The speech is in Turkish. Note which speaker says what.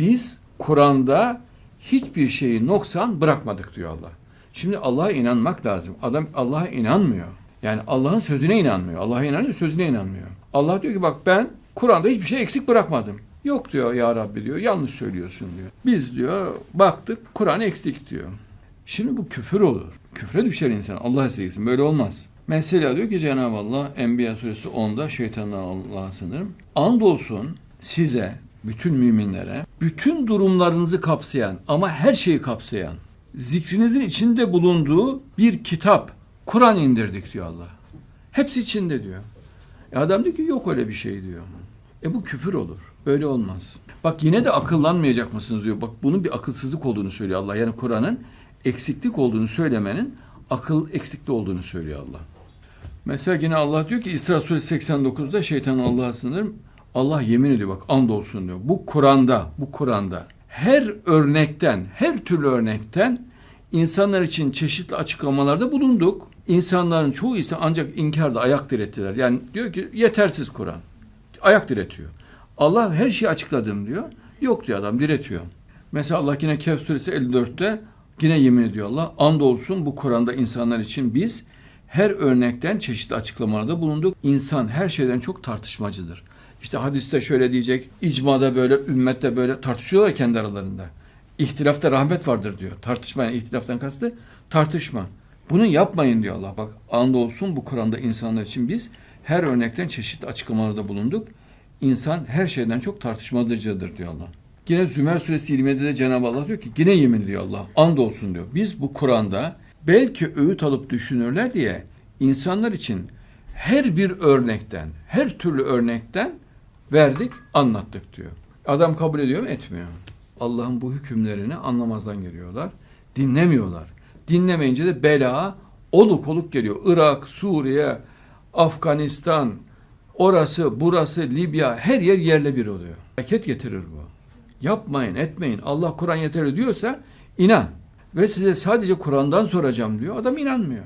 Speaker 1: Biz Kur'an'da hiçbir şeyi noksan bırakmadık diyor Allah. Şimdi Allah'a inanmak lazım. Adam Allah'a inanmıyor. Yani Allah'ın sözüne inanmıyor. Allah'a inanıyor, sözüne inanmıyor. Allah diyor ki bak ben Kur'an'da hiçbir şey eksik bırakmadım. Yok diyor ya Rabbi diyor. Yanlış söylüyorsun diyor. Biz diyor baktık Kur'an eksik diyor. Şimdi bu küfür olur. Küfre düşer insan. Allah esirgesin. Böyle olmaz. Mesela diyor ki Cenab-ı Allah Enbiya suresi 10'da şeytandan Allah'a sınırım. Andolsun size bütün müminlere bütün durumlarınızı kapsayan ama her şeyi kapsayan zikrinizin içinde bulunduğu bir kitap Kur'an indirdik diyor Allah. Hepsi içinde diyor. E adam diyor ki yok öyle bir şey diyor. E bu küfür olur. Böyle olmaz. Bak yine de akıllanmayacak mısınız diyor. Bak bunun bir akılsızlık olduğunu söylüyor Allah. Yani Kur'an'ın eksiklik olduğunu söylemenin akıl eksikliği olduğunu söylüyor Allah. Mesela yine Allah diyor ki İsra suresi 89'da şeytan Allah'a sınırım. Allah yemin ediyor bak and olsun diyor. Bu Kur'an'da, bu Kur'an'da her örnekten, her türlü örnekten insanlar için çeşitli açıklamalarda bulunduk. İnsanların çoğu ise ancak inkarda ayak direttiler. Yani diyor ki yetersiz Kur'an. Ayak diretiyor. Allah her şeyi açıkladım diyor. Yok diyor adam diretiyor. Mesela Allah yine Kehf suresi 54'te yine yemin ediyor Allah. Andolsun bu Kur'an'da insanlar için biz her örnekten çeşitli açıklamalarda bulunduk. İnsan her şeyden çok tartışmacıdır. İşte hadiste şöyle diyecek, icmada böyle, ümmette böyle tartışıyorlar kendi aralarında. İhtilafta rahmet vardır diyor. Tartışmayın, ihtilaftan kastı tartışma. Bunu yapmayın diyor Allah. Bak andolsun bu Kur'an'da insanlar için biz her örnekten çeşitli açıklamalarda bulunduk. İnsan her şeyden çok tartışmacıdır diyor Allah. Yine Zümer suresi 27'de de Cenab-ı Allah diyor ki yine yemin ediyor Allah. Andolsun diyor. Biz bu Kur'an'da belki öğüt alıp düşünürler diye insanlar için her bir örnekten, her türlü örnekten verdik, anlattık diyor. Adam kabul ediyor mu? Etmiyor. Allah'ın bu hükümlerini anlamazdan geliyorlar. Dinlemiyorlar. Dinlemeyince de bela oluk oluk geliyor. Irak, Suriye, Afganistan, orası, burası, Libya her yer yerle bir oluyor. Hareket getirir bu. Yapmayın, etmeyin. Allah Kur'an yeterli diyorsa inan. Ve size sadece Kur'an'dan soracağım diyor. Adam inanmıyor.